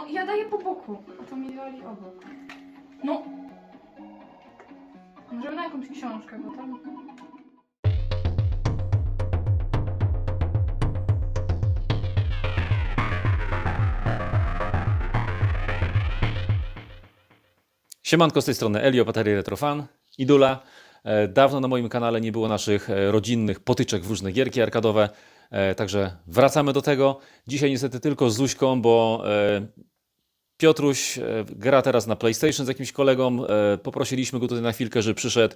No ja daję po boku, a to mi dali obok. No. Możemy na jakąś książkę, bo tam... Siemanko z tej strony Elio, baterii Retrofan, Idula. E, Dawno na moim kanale nie było naszych e, rodzinnych potyczek w różne gierki arkadowe, także wracamy do tego. Dzisiaj niestety tylko z Zuśką, bo e, Piotruś e, gra teraz na PlayStation z jakimś kolegą. E, Poprosiliśmy go tutaj na chwilkę, żeby przyszedł.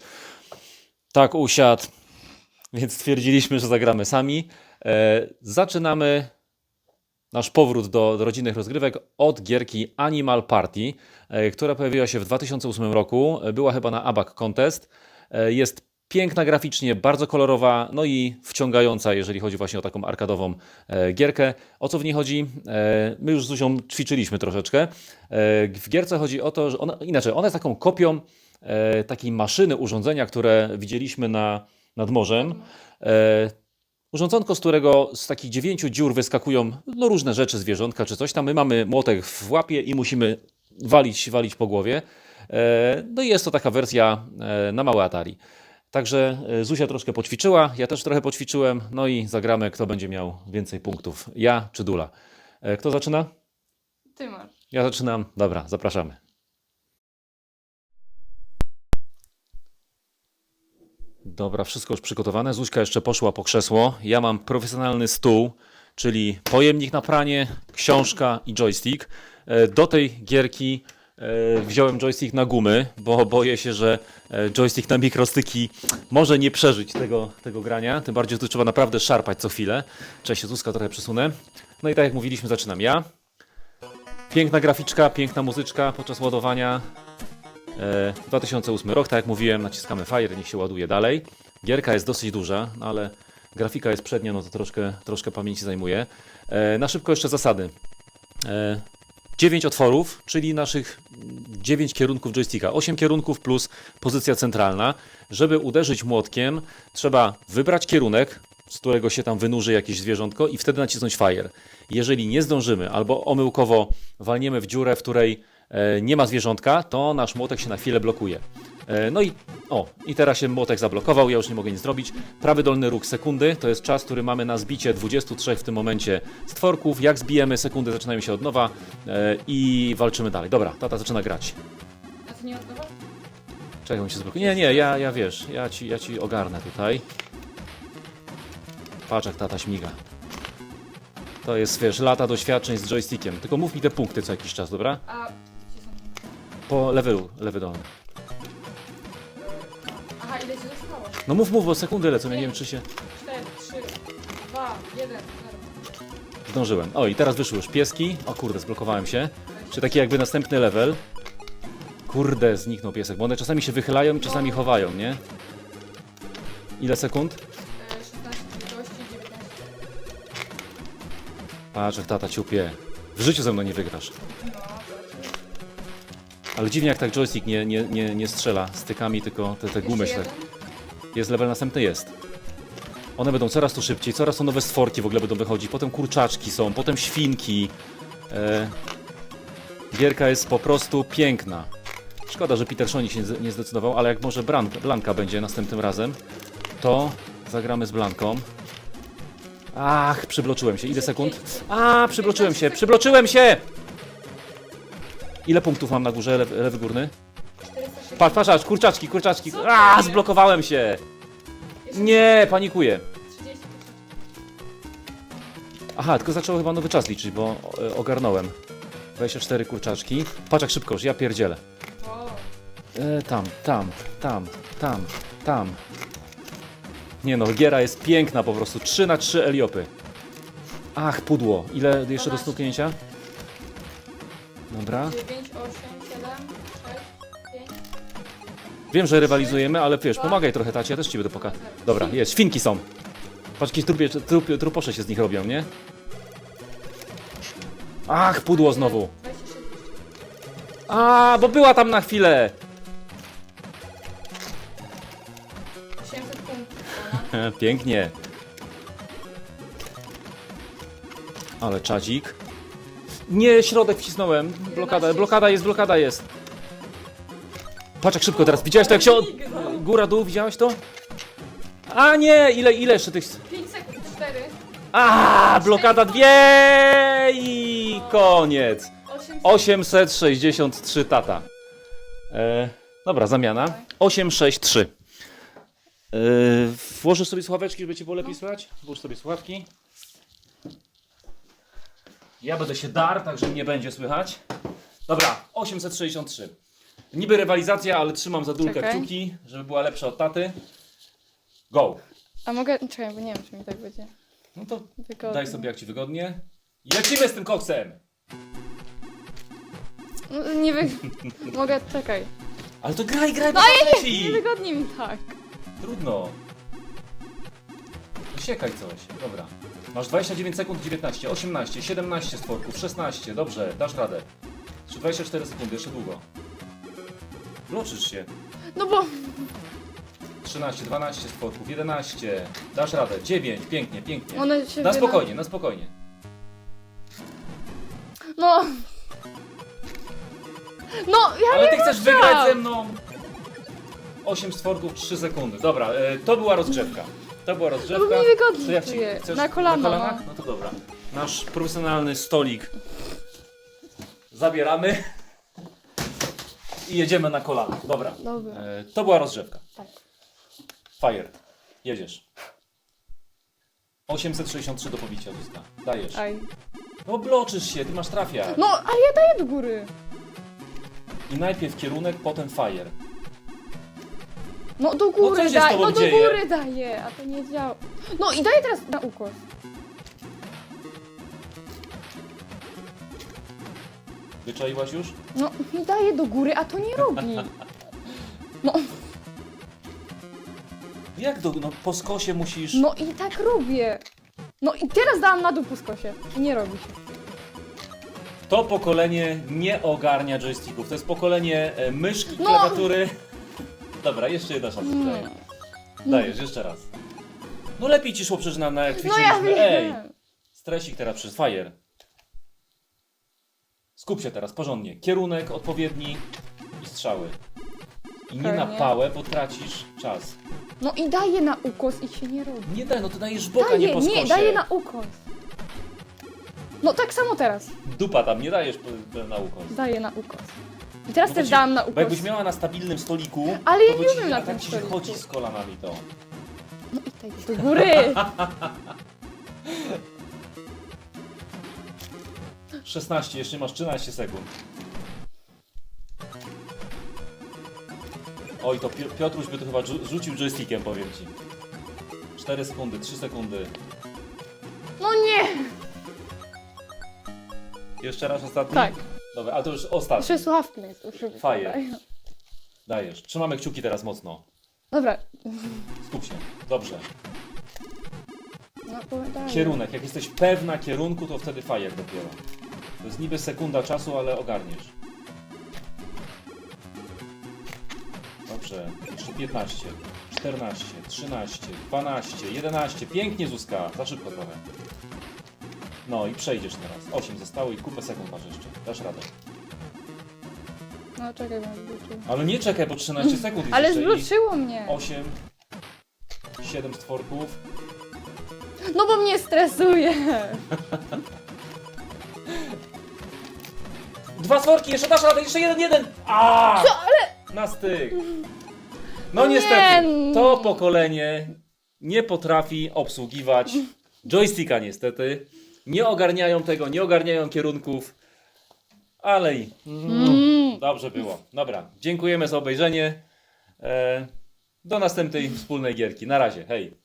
Tak usiadł, więc stwierdziliśmy, że zagramy sami. E, Zaczynamy nasz powrót do, do rodzinnych rozgrywek od gierki Animal Party, e, która pojawiła się w 2008 roku. E, Była chyba na ABAC Contest. E, Jest piękna graficznie, bardzo kolorowa, no i wciągająca, jeżeli chodzi właśnie o taką arkadową e, gierkę. O co w niej chodzi? E, My już z Zuzią ćwiczyliśmy troszeczkę. E, W gierce chodzi o to, że ona, inaczej, ona jest taką kopią takiej maszyny, urządzenia, które widzieliśmy na, nad morzem. Urządzonko, z którego z takich dziewięciu dziur wyskakują no, różne rzeczy, zwierzątka czy coś tam. My mamy młotek w łapie i musimy walić, walić po głowie. No i jest to taka wersja na małe Atari. Także e, Zuzia troszkę poćwiczyła, ja też trochę poćwiczyłem, no i zagramy, kto będzie miał więcej punktów, ja czy Dula. E, Kto zaczyna? Ty masz. Ja zaczynam. Dobra, zapraszamy. Dobra, wszystko już przygotowane. Zuzka jeszcze poszła po krzesło. Ja mam profesjonalny stół, czyli pojemnik na pranie, książka i joystick. E, Do tej gierki wziąłem joystick na gumy, bo boję się, że e, joystick na mikrostyki może nie przeżyć tego, tego grania. Tym bardziej, że tu trzeba naprawdę szarpać co chwilę. Cześć, się trochę przesunę. No i tak jak mówiliśmy, zaczynam ja. Piękna graficzka, piękna muzyczka podczas ładowania. E, 2008 rok, tak jak mówiłem, naciskamy Fire, niech się ładuje dalej. Gierka jest dosyć duża, no ale grafika jest przednia, no to troszkę, troszkę pamięci zajmuje. E, na szybko jeszcze zasady. E, 9 otworów, czyli naszych 9 kierunków joysticka. 8 kierunków plus pozycja centralna. Żeby uderzyć młotkiem, trzeba wybrać kierunek, z którego się tam wynurzy jakieś zwierzątko i wtedy nacisnąć fire. Jeżeli nie zdążymy albo omyłkowo walniemy w dziurę, w której e, nie ma zwierzątka, to nasz młotek się na chwilę blokuje. E, no i o, i teraz się młotek zablokował, ja już nie mogę nic zrobić. Prawy dolny róg sekundy to jest czas, który mamy na zbicie 23 w tym momencie stworków. Jak zbijemy sekundy, zaczynają się od nowa e, i walczymy dalej. Dobra, tata zaczyna grać. A ty nie oddawasz? Czekaj, on się zablokuje. Nie, nie, ja, ja wiesz, ja ci, ja ci ogarnę tutaj. Patrz jak tata śmiga. To jest, wiesz, lata doświadczeń z joystickiem. Tylko mów mi te punkty co jakiś czas, dobra? A... Gdzie są? Po lewy, lewy dolny. Ile ci zostało? No mów, mów, bo sekundy lecą, ja nie wiem czy się... 4, 3, 2, 1, 0. Zdążyłem. O, i teraz wyszły już pieski. O kurde, zblokowałem się. Czy taki jakby następny level. Kurde, zniknął piesek, bo one czasami się wychylają i czasami chowają, nie? Ile sekund? 16, 15, 19. Patrz, jak tata ciupie. W życiu ze mną nie wygrasz. Ale dziwnie jak tak joystick nie, nie, nie, nie strzela stykami, tylko te, te gumy się tak... Jest level następny? Jest. One będą coraz to szybciej, coraz to nowe stworki w ogóle będą wychodzić, potem kurczaczki są, potem świnki. E... Gierka jest po prostu piękna. Szkoda, że Peter Schonik się nie- zdecydował, ale jak może Blanka będzie następnym razem, to zagramy z Blanką. Ach, przybloczyłem się. Ile sekund? A, przybloczyłem się, przybloczyłem się! Ile punktów mam na górze, lewy, górny? 406. Patrz, patrz, patrz, kurczaczki, kurczaczki. Co A, zblokowałem się! Nie, panikuję. 30. Aha, tylko zaczęło chyba nowy czas liczyć, bo e, ogarnąłem. 24 kurczaczki. Patrz jak szybko, ja pierdzielę. E, tam, tam, tam, tam, tam. Nie no, giera jest piękna po prostu. 3 na 3 Eliopy. Ach, pudło. Ile jeszcze do 12. stuknięcia? Dobra. 9, 8, 7, 6, 5. Wiem, że rywalizujemy, ale wiesz, pomagaj trochę tacie, ja też ci będę pokazał. Dobra, jest, świnki są. Patrz, jakieś trupie, trup, truposze się z nich robią, nie? Ach, pudło znowu. 26. A, bo była tam na chwilę. 800 punktów. Ona. Pięknie. Ale czadzik. Nie, środek wcisnąłem. Blokada, 11. blokada jest, blokada jest. Patrz jak szybko teraz. Widziałeś to jak się od... Góra, dół, widziałeś to? A nie, ile, ile jeszcze tych... 5 sekund, 4, A, blokada dwie i koniec. 8, 863 tata. E, dobra, zamiana. 863. E, włożysz sobie słuchaweczki, żeby cię było lepiej słychać? Włóż sobie słuchawki. Ja będę się dar, także mnie będzie słychać. Dobra, 863. Niby rywalizacja, ale trzymam za dulkę Czekaj. kciuki, żeby była lepsza od taty. Go. A mogę, czekaj, bo nie wiem, czy mi tak będzie No to wygodnie. daj sobie jak ci wygodnie. I lecimy z tym koksem. No, nie wy... mogę, czekaj. Ale to graj, graj, No bo ja to nie, leci. nie wygodnie mi tak. Trudno. Siekaj coś. Dobra. Masz 29 sekund, 19, 18, 17 stworków, 16. Dobrze, dasz radę. Jeszcze 24 sekundy, jeszcze długo. Bloczysz się. No bo... 13, 12 stworków, 11. Dasz radę. 9, pięknie, pięknie. One się Na spokojnie, na spokojnie. No... No, ja Ale nie ty chcesz wygrać ze mną. 8 stworków, 3 sekundy. Dobra, e, to była rozgrzewka. To była rozgrzewka. No bo wygodnie To jak ci- czuję. Na kolano, Na kolanach? no. No to dobra. Nasz profesjonalny stolik zabieramy i jedziemy na kolana. Dobra. Dobra. E, to była rozgrzewka. Tak. Fire. Jedziesz. 863 do pobicia, Zuzka. Dajesz. Aj. No bloczysz się, ty masz trafia. No, ale ja daję do góry. I najpierw kierunek, potem fire. No do góry co się z daję, tobą no do dzieje? góry daję, a to nie działa. No i daję teraz na ukos. Wyczaiłaś już? No i daję do góry, a to nie robi. No, Jak do, no po skosie musisz... no i tak robię. No i teraz dałam na dół po skosie. I nie robi się. To pokolenie nie ogarnia joysticków. To jest pokolenie e, myszki, No. klawiatury. Dobra, jeszcze jedna szansa daję. Dajesz, jeszcze raz. No lepiej ci szło przecież na, na jak No ćwiczyliśmy. ja Ej, wiem. stresik teraz przez fire. Skup się teraz, porządnie. Kierunek odpowiedni i strzały. I nie na Pewnie. pałę, bo tracisz czas. No i daję na ukos i się nie robi. Nie daj, no to dajesz boka, nie Daję, po skosie. nie, daję na ukos. No tak samo teraz. Dupa tam, nie dajesz na ukos. Daję na ukos. I teraz No też dałam na Bo ukos. jakbyś miała na stabilnym stoliku, Ale ja to by nie ci, umiem na a tak tym ci stoliku. chodzi z kolanami to. No i daję do góry. 16, jeszcze masz 13 sekund. Oj, to Pi- Piotruś by to chyba rzu- rzucił joystickiem, powiem ci. 4 sekundy, 3 sekundy. No nie. Jeszcze raz ostatni? Tak. Dobra, ale to już ostatni. Jeszcze słuchawki mnie. Fire. Dajesz. Trzymamy kciuki teraz mocno. Dobra. Skup się. Dobrze. No. Kierunek. Jak jesteś pewna kierunku, to wtedy fire dopiero. To jest niby sekunda czasu, ale ogarniesz. Dobrze. Jeszcze 15, 14, 13, 12, 11. Pięknie, Zuzka. Za szybko trochę. No i przejdziesz teraz. 8 zostało i kupę sekund masz jeszcze. Dasz radę. No czekaj, bo zbluczyło. Ale nie czekaj, bo 13 sekund jest Ale jeszcze i zbluczyło mnie. 8, 7 stworków. No bo mnie stresuje. Dwa stworki, jeszcze dasz radę, jeszcze jeden, jeden! A! Co, ale... Na styk. No Nie, niestety, no. to pokolenie nie potrafi obsługiwać joysticka niestety. Nie ogarniają tego, nie ogarniają kierunków. Ale i Mm. dobrze było. Dobra, dziękujemy za obejrzenie. E, do następnej wspólnej gierki. Na razie, hej.